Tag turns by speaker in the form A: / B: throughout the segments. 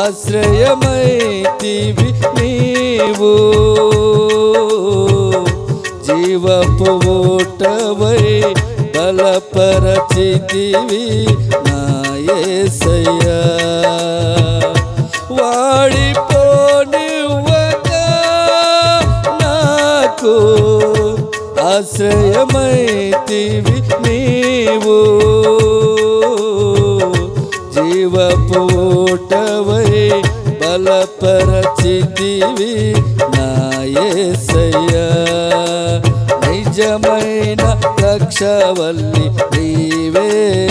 A: ఆశ్రయమైతివి నీవు. జీవపు ఓటవై బలపరచితివి నాయసయ్యా వాడిపోనివ్వక నాకు ఆశ్రయమైతివి నీవు. నీవి నాయసయ్యా నిజమైన రక్షవల్లి నీవే.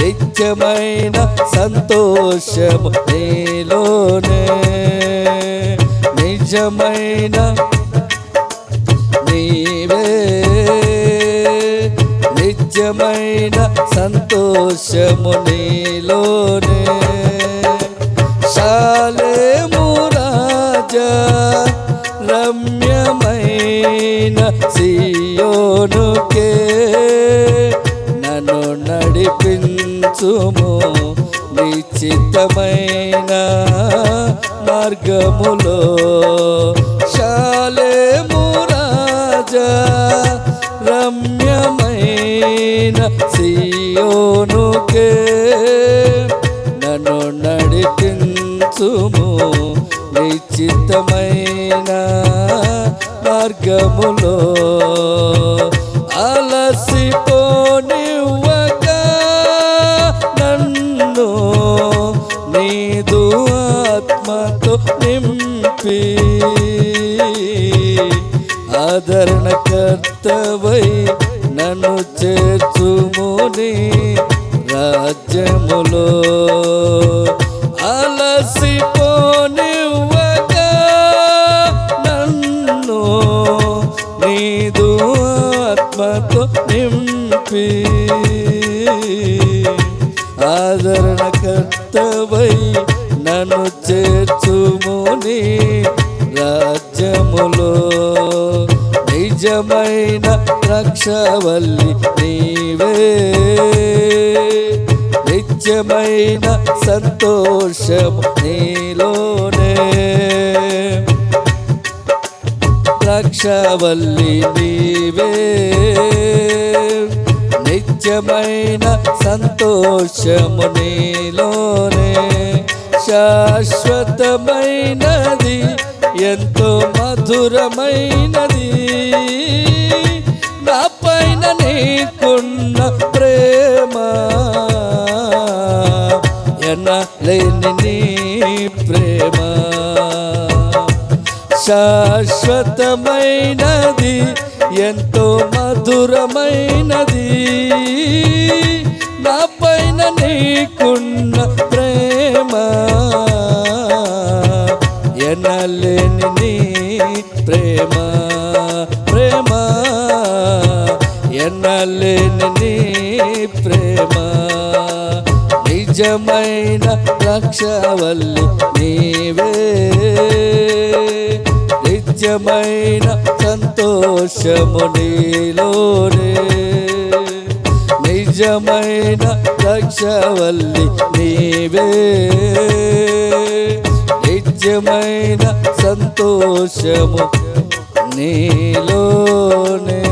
A: నిత్యమైన సంతోషము నీలోనే. నిజమైన నీవే. నిత్యమైన సంతోషము నీలోనే. శాలేము రాజ రమ్యమైన సియోనుకే నన్ను నడిపించుము నిశ్చితమైన మార్గములో. శాలేము రాజా రమ్యమైన సియోనుకే చిత్తమైన మార్గములో అలసిపోనివ్వక నన్ను నీదు ఆత్మతో నింపి ఆదరణకర్తవై నన్ను చేర్చుముని రాజ్యములో. అలసి నింపి ఆదరణకర్తవై నన్ను చేర్చుముని రాజ్యములో నిజమైన రక్షవల్లి నీవే నిత్యమైన సంతోషము నీలోనే రక్షవల్లి నీవే నిత్యమైన సంతోషము నీలోనే శాశ్వతమైనది ఎంతో మధురమైనది. నా పైన నీకున్న ప్రేమ ఎనలేని లేని శాశ్వతమైనది ఎంతో మధురమైనది. నా పైన నీకున్న ప్రేమ ఎనలేని నీ ప్రేమ ప్రేమ ఎనలేని నీ ప్రేమ. నిజమైన రక్షవల్లి నీవే నిత్యమైన సంతోషము నీలోనే. నిజమైన రక్షవల్లి నీవే. నిజమైన సంతోషము నీలోనే.